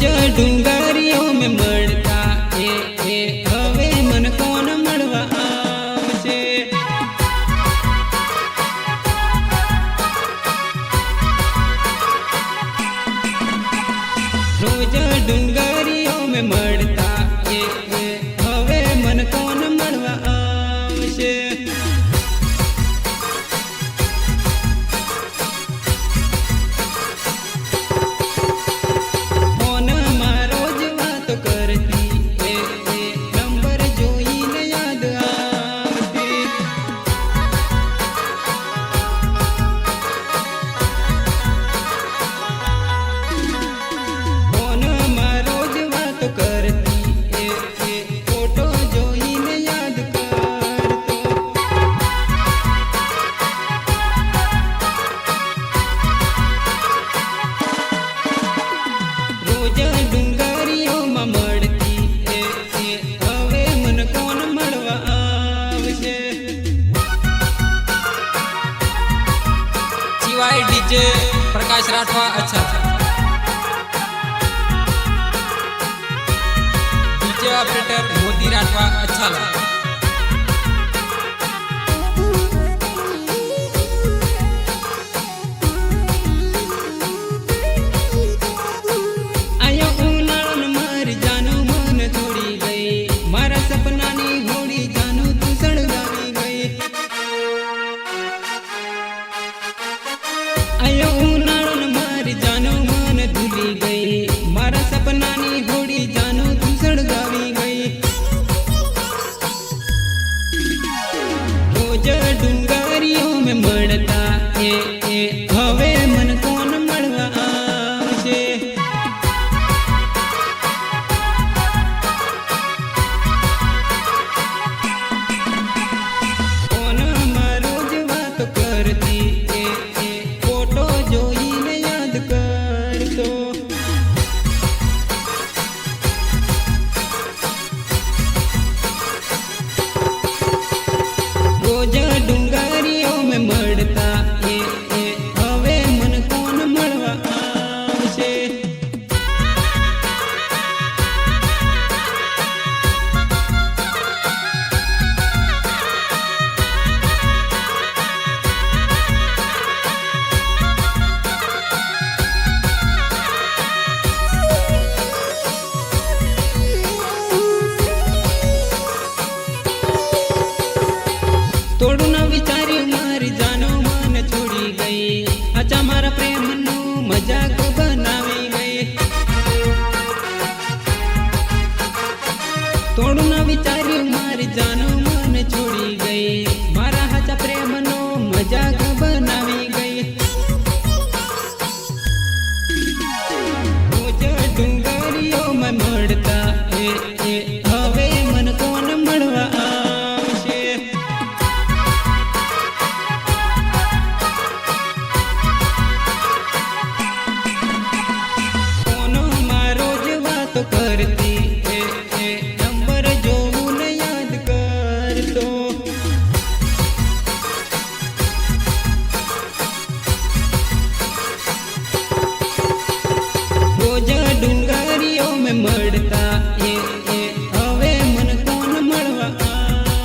જ ડુંગરીઓ મે મળતા એ એ, હવે મન કોણ મળવા આવશે? રોજ ડુંગરીઓ મે મળતા એ પ્રકાશ રાઠવા અચ્છા ડીજે ઓપરેટર મોતી રાઠવા અચ્છા. લાગે મજા મારા પ્રેમનું મજાક બનાવી ગઈ. થોડું ના વિચાર્યું મારી જાનું